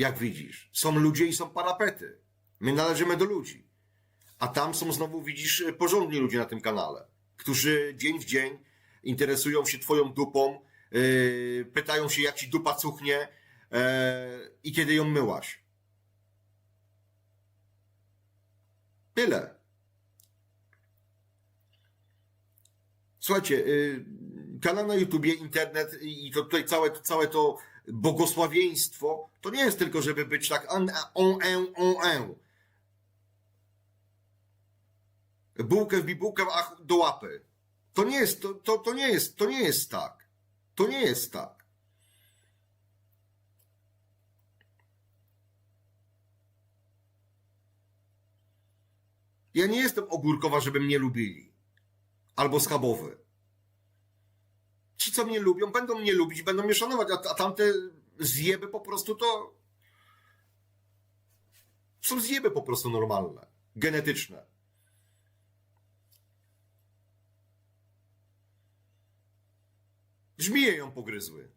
Jak widzisz, są ludzie i są parapety. My należymy do ludzi. A tam są znowu, widzisz, porządni ludzie na tym kanale, którzy dzień w dzień interesują się twoją dupą, yy, pytają się, jak ci dupa cuchnie yy, i kiedy ją myłaś. Tyle. Słuchajcie, yy, kanał na YouTubie, internet i to tutaj całe, całe to błogosławieństwo, to nie jest tylko, żeby być tak on, on, on, on. Bułkę w bibułkę, ach, do łapy. To nie jest, to, to, to nie jest, to nie jest tak. To nie jest tak. Ja nie jestem ogórkowa, żeby mnie lubili. Albo schabowy. Ci, co mnie lubią, będą mnie lubić, będą mnie szanować, a, a tamte zjeby po prostu to są zjeby po prostu normalne, genetyczne. Żmije ją pogryzły.